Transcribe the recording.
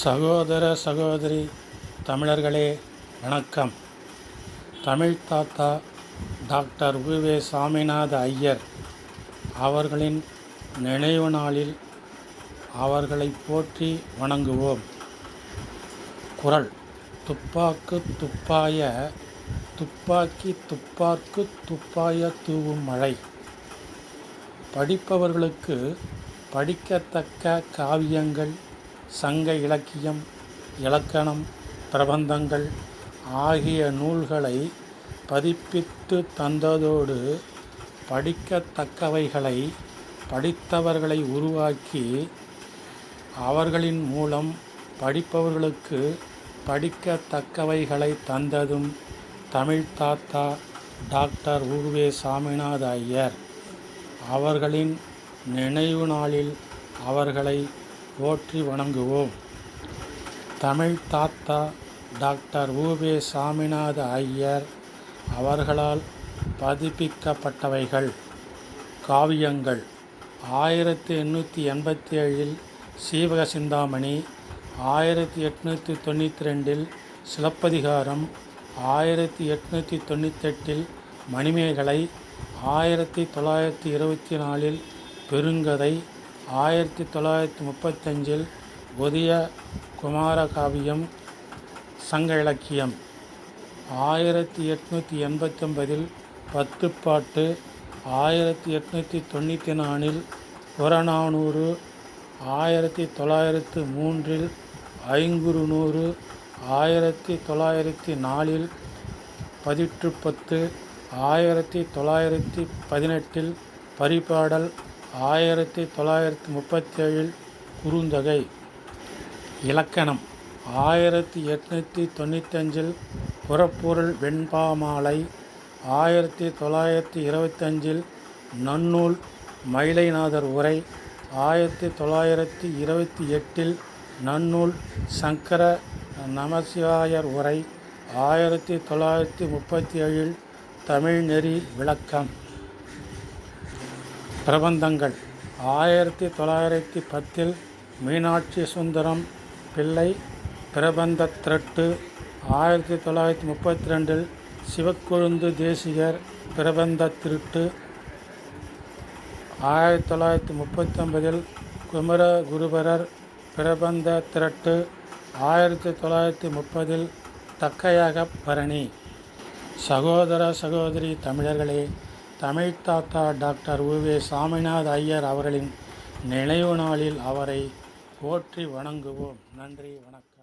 சகோதர சகோதரி தமிழர்களே வணக்கம். தமிழ் தாத்தா டாக்டர் உவே சாமிநாத ஐயர் அவர்களின் நினைவு நாளில் அவர்களை போற்றி வணங்குவோம். குரல் துப்பாக்கு துப்பாய துப்பாக்கி துப்பாக்கு துப்பாய தூவும் மழை. படிப்பவர்களுக்கு படிக்கத்தக்க காவியங்கள் சங்க இலக்கியம் இலக்கணம் பிரபந்தங்கள் ஆகிய நூல்களை பதிப்பித்து தந்ததோடு படிக்கத்தக்கவைகளை படித்தவர்களை உருவாக்கி அவர்களின் மூலம் படிப்பவர்களுக்கு படிக்கத்தக்கவைகளை தந்ததும் தமிழ் தாத்தா டாக்டர் உருவே சாமிநாத ஐயர். அவர்களின் நினைவு நாளில் அவர்களை போற்றி வணங்குவோம். தமிழ் தாத்தா டாக்டர் உபே சாமிநாத ஐயர் அவர்களால் பதிப்பிக்கப்பட்டவைகள். காவியங்கள். ஆயிரத்தி எண்ணூற்றி எண்பத்தி ஏழில் சீவக சிந்தாமணி ஆயிரத்தி எட்நூற்றி தொண்ணூற்றி ரெண்டில் சிலப்பதிகாரம் ஆயிரத்தி எட்நூற்றி தொண்ணூத்தெட்டில் மணிமேகலை ஆயிரத்தி தொள்ளாயிரத்தி இருபத்தி நாலில் பெருங்கதை ஆயிரத்தி தொள்ளாயிரத்தி முப்பத்தஞ்சில் புதிய குமாரகாவியம் சங்க இலக்கியம். ஆயிரத்தி எட்நூற்றி எண்பத்தொன்பதில் பத்துப்பாட்டு. ஆயிரத்தி எட்நூற்றி தொண்ணூற்றி நாலில் புறநானூறு. ஆயிரத்தி தொள்ளாயிரத்து மூன்றில் ஐங்குறுநூறு. ஆயிரத்தி தொள்ளாயிரத்தி நாலில் பதிற்று பத்து ஆயிரத்தி தொள்ளாயிரத்தி பதினெட்டில் பரிபாடல் ஆயிரத்தி தொள்ளாயிரத்தி முப்பத்தேழில் குறுந்தொகை இலக்கணம். ஆயிரத்தி எட்நூற்றி தொண்ணூத்தஞ்சில் புறப்பொருள் வெண்பாமாலை. ஆயிரத்தி தொள்ளாயிரத்தி இருபத்தஞ்சில் நன்னூல் மயிலைநாதர் உரை. ஆயிரத்தி தொள்ளாயிரத்தி இருபத்தி எட்டில் நன்னூல் சங்கர நமசிவாயர் உரை. ஆயிரத்தி தொள்ளாயிரத்தி முப்பத்தி ஏழில் தமிழ்நெறி விளக்கம். பிரபந்தங்கள். ஆயிரத்தி தொள்ளாயிரத்தி பத்தில் மீனாட்சி சுந்தரம் பிள்ளை பிரபந்த திரட்டு. ஆயிரத்தி தொள்ளாயிரத்தி முப்பத்தி ரெண்டில் சிவக்கொழுந்து தேசிகர் பிரபந்த திருட்டு. ஆயிரத்தி தொள்ளாயிரத்தி முப்பத்தொன்பதில் குமர குருபரர் பிரபந்த திரட்டு. ஆயிரத்தி தொள்ளாயிரத்தி முப்பதில் தக்கையாக பரணி. சகோதர சகோதரி தமிழர்களே தமிழ் தாத்தா டாக்டர் உவே சாமிநாத ஐயர் அவர்களின் நினைவு நாளில் அவரை போற்றி வணங்குவோம். நன்றி வணக்கம்.